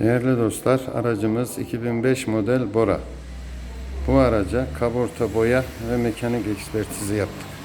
Değerli dostlar, aracımız 2005 model Bora. Bu araca kaborta boya ve mekanik ekspertizi yaptık.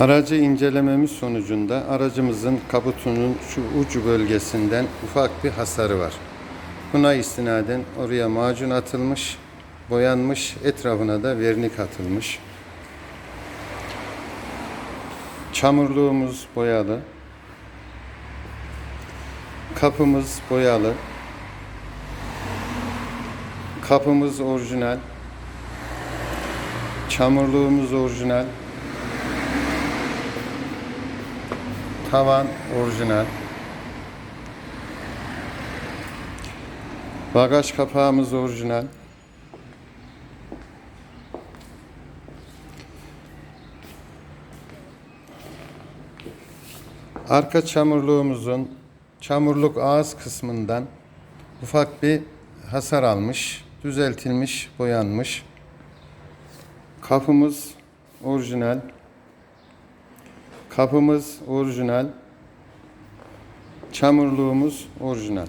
Aracı incelememiz sonucunda aracımızın kaputunun şu ucu bölgesinden ufak bir hasarı var. Buna istinaden oraya macun atılmış, boyanmış, etrafına da vernik atılmış. Çamurluğumuz boyalı. Kapımız boyalı. Kapımız orijinal. Çamurluğumuz orijinal. Tavan orijinal. Bagaj kapağımız orijinal. Arka çamurluğumuzun çamurluk ağız kısmından ufak bir hasar almış, düzeltilmiş, boyanmış. Kapımız orijinal. Kapımız orijinal. Çamurluğumuz orijinal.